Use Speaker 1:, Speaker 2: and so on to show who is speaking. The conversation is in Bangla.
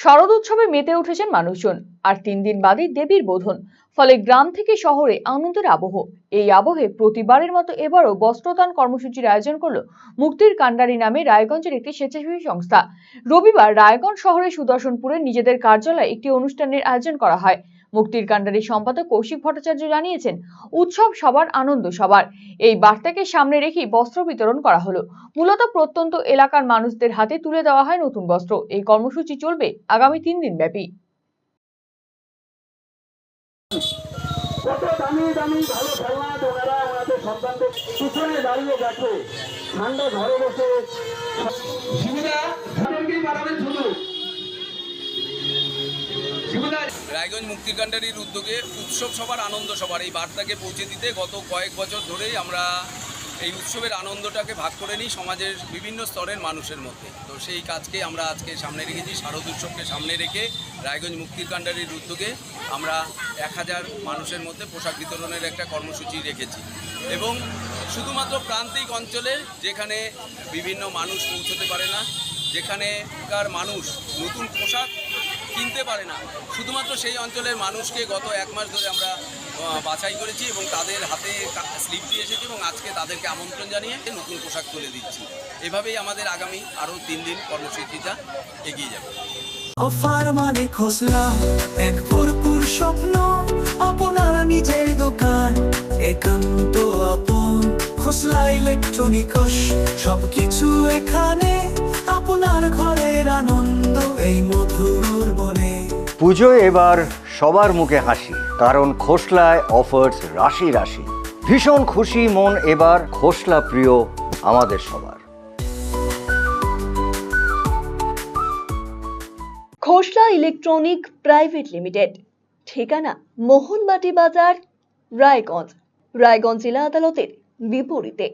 Speaker 1: শারদ উৎসবে মেতে উঠেছেন মানুষজন। আর তিন দিন বাদে দেবীর বোধন। ফলে গ্রাম থেকে শহরে আনন্দের আবহ। এই আবহে প্রতিবারের মতো এবারও বস্ত্রদান কর্মসূচির আয়োজন করল মুক্তির কান্ডারি নামে রায়গঞ্জের একটি স্বেচ্ছাসেবী সংস্থা। রবিবার রায়গঞ্জ শহরের সুদর্শনপুরে নিজেদের কার্যালয়ে একটি অনুষ্ঠানের আয়োজন করা হয়। মুক্তির কান্ডারি সম্পাদক কৌশিক ভট্টাচার্য জানিয়েছেন উৎসব সবার আনন্দ সবার। এই বার্তাকে সামনে রেখেই বস্ত্র বিতরণ করা হলো। মূলত প্রত্যন্ত এলাকার মানুষদের হাতে তুলে দেওয়া হয় নতুন বস্ত্র। এই কর্মসূচি চলবে আগামী তিন দিন ব্যাপী।
Speaker 2: কত দামি দামি ভালো খেলনা ওনারা ওনাদের সন্তানদের পিছনে দাঁড়িয়ে দেখে। ঠান্ডা ঘরে বসে সুবিধা? তাদেরকেই
Speaker 3: রায়গঞ্জ মুক্তিকাণ্ডারির উদ্যোগে উৎসব সবার আনন্দ সবার এই বার্তাকে পৌঁছে দিতে গত কয়েক বছর ধরেই আমরা এই উৎসবের আনন্দটাকে ভাগ করে নিই সমাজের বিভিন্ন স্তরের মানুষের মধ্যে। তো সেই কাজকে আমরা আজকে সামনে রেখেছি, শারদ উৎসবকে সামনে রেখে রায়গঞ্জ মুক্তির কাণ্ডারির উদ্যোগে আমরা এক হাজার মানুষের মধ্যে পোশাক বিতরণের একটা কর্মসূচি রেখেছি। এবং শুধুমাত্র প্রান্তিক অঞ্চলে যেখানে বিভিন্ন মানুষ পৌঁছতে পারে না, যেখানেকার মানুষ নতুন পোশাক কিনতে পারে না। শুধুমাত্র সেই অঞ্চলের মানুষকে গত এক মাস ধরে আমরা বাছাই করেছি এবং তাদের হাতে স্লিপ দিয়ে এসেছি এবং আজকে তাদেরকে আমন্ত্রণ জানিয়ে নতুন পোশাক তুলে দিচ্ছি। এভাবেই আমাদের আগামী আরও তিন দিন কর্মসূচিটা এগিয়ে যাবে।
Speaker 4: অফার মানে খোসলা, এক ভরপুর স্বপ্ন, আপনার নিজের দোকান। একান্ত আপন, খোসলা ইলেকট্রনিকস সবকিছু এখানে, আপনার ঘরের
Speaker 5: পুজোয় এবার সবার মুখে হাসি, কারণ খোসলায় অফার্স রাশি রাশি। ভীষণ খুশি মন এবার খোসলা প্রিয় আমাদের সবার।
Speaker 6: খোসলা ইলেকট্রনিক প্রাইভেট লিমিটেড, ঠিকানা মোহনবাটি বাজার রায়গঞ্জ। রায়গঞ্জ জেলা আদালতের বিপরীতে।